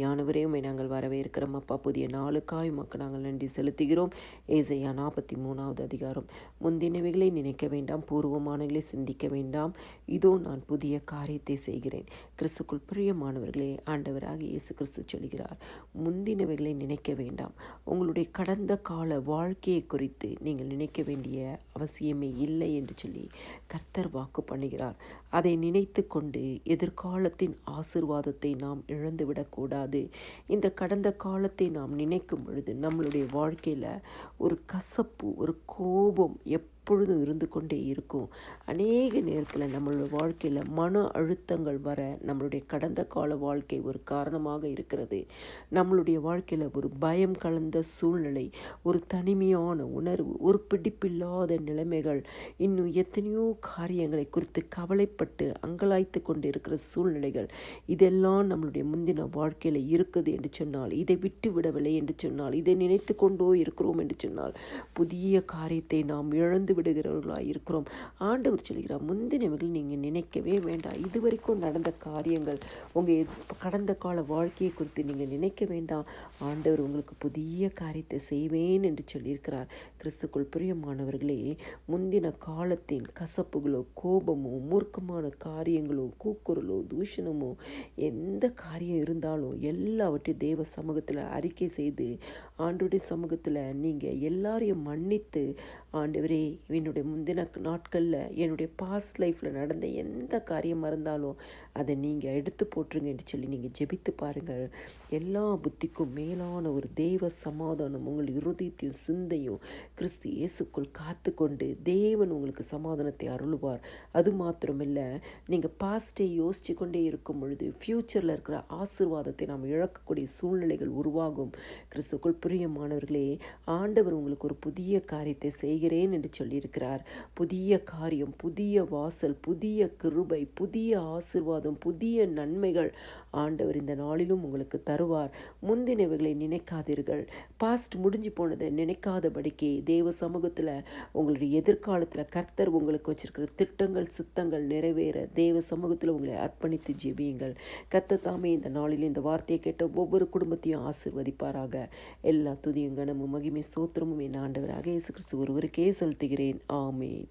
யானவரே நாங்கள் வரவேற்கிறோம். அப்பா புதிய நாளுக்காய் உமக்கு நாங்கள் நன்றி செலுத்துகிறோம். ஏசையா நாற்பத்தி மூணாவது அதிகாரம் முந்தினவைகளை நினைக்க வேண்டாம் பூர்வமானவைகளை சிந்திக்க வேண்டாம். இதோ நான் புதிய காரியத்தை செய்கிறேன். கிறிஸ்துக்குள் பிரியமானவர்களே ஆண்டவராக இயேசு கிறிஸ்து சொல்கிறார் முந்தினவைகளை நினைக்க வேண்டாம். உங்களுடைய கடந்த கால வாழ்க்கையை குறித்து நீங்கள் நினைக்க வேண்டிய அவசியமே இல்லை என்று சொல்லி கர்த்தர் வாக்கு பண்ணுகிறார். அதை நினைத்து கொண்டு எதிர்காலத்தின் ஆசிர்வாதத்தை நாம் இழந்துவிடக்கூடாது இந்த கடந்த காலத்தை நாம் நினைக்கும் பொழுது நம்மளுடைய வாழ்க்கையில் ஒரு கசப்பு ஒரு கோபம் எப்பொழுதும் இருந்து கொண்டே இருக்கும். அநேக நேரத்தில் நம்மளோட வாழ்க்கையில் மன அழுத்தங்கள் வர நம்மளுடைய கடந்த கால வாழ்க்கை ஒரு காரணமாக இருக்கிறது. நம்மளுடைய வாழ்க்கையில் ஒரு பயம் கலந்த சூழ்நிலை ஒரு தனிமையான உணர்வு ஒரு பிடிப்பில்லாத நிலைமைகள் இன்னும் எத்தனையோ காரியங்களை குறித்து கவலைப்பட்டு அங்கலாய்த்து கொண்டு இருக்கிற சூழ்நிலைகள் இதெல்லாம் நம்மளுடைய முந்தின வாழ்க்கையில் இருக்குது என்று சொன்னால் இதை விட்டு விடவில்லை என்று சொன்னால் இதை நினைத்து கொண்டோ இருக்கிறோம் என்று சொன்னால் புதிய காரியத்தை நாம் இழந்து விடுகிறவர்களாக இருக்கிறோம். ஆண்டவர் சொல்கிறார் முந்தினவர்கள் நீங்கள் நினைக்கவே வேண்டாம். இதுவரைக்கும் நடந்த காரியங்கள் உங்கள் கடந்த கால வாழ்க்கையை குறித்து நீங்கள் நினைக்க வேண்டாம். ஆண்டவர் உங்களுக்கு புதிய காரியத்தை செய்வேன் என்று சொல்லியிருக்கிறார். கிறிஸ்துக்குள் பிரியமானவர்களே முந்தின காலத்தின் கசப்புகளோ கோபமோ மூர்க்கமான காரியங்களோ கூக்குரலோ தூஷணமோ எந்த காரியம் இருந்தாலும் எல்லாவற்றையும் தேவ சமூகத்தில் அறிக்கை செய்து ஆண்டுடைய சமூகத்தில் நீங்கள் எல்லாரையும் மன்னித்து ஆண்டவரே என்னுடைய முந்தின நாட்களில் என்னுடைய பாஸ்ட் லைஃப்பில் நடந்த எந்த காரியமாக இருந்தாலும் அதை நீங்கள் எடுத்து போட்டுருங்க என்று சொல்லி நீங்கள் ஜெபித்து பாருங்கள். எல்லா புத்திக்கும் மேலான ஒரு தெய்வ சமாதானம் உங்கள் இருதயத்தையும் சிந்தையும் கிறிஸ்து இயேசுக்குள் காத்து கொண்டு தேவன் உங்களுக்கு சமாதானத்தை அருளுவார். அது மாத்திரமில்லை நீங்கள் பாஸ்ட்டை யோசித்து கொண்டே இருக்கும் பொழுது ஃப்யூச்சரில் இருக்கிற ஆசிர்வாதத்தை நாம் இழக்கக்கூடிய சூழ்நிலைகள் உருவாகும். கிறிஸ்துக்குள் பிரியமானவர்களே ஆண்டவர் உங்களுக்கு ஒரு புதிய காரியத்தை செய்கிறேன் என்று சொல்லியிருக்கிறார். புதிய காரியம் புதிய வாசல் புதிய கிருபை புதிய ஆசிர்வாதம் புதிய நன்மைகள். ஆண்டவர் இந்த நாளிலும் உங்களுக்கு தருவார். முந்தினவைகளை நினைக்காதீர்கள். பாஸ்ட் முடிஞ்சு போனதை நினைக்காதபடிக்கு தேவ சமூகத்தில் உங்களுடைய எதிர்காலத்தில் கர்த்தர் உங்களுக்கு வச்சிருக்கிற திட்டங்கள் சித்தங்கள் நிறைவேற தேவ சமூகத்தில் உங்களை அர்ப்பணித்து ஜெபியுங்கள். கர்த்தர் தாமே இந்த நாளில் இந்த வார்த்தையை கேட்ட ஒவ்வொரு குடும்பத்தையும் ஆசிர்வதிப்பாராக. எல்லா துதியும் கனமும் மகிமை ஸ்தோத்திரமும் என் ஆண்டவராக இயேசு கிறிஸ்து ஒருவருக்கே செலுத்துகிறேன். ஆமேன்.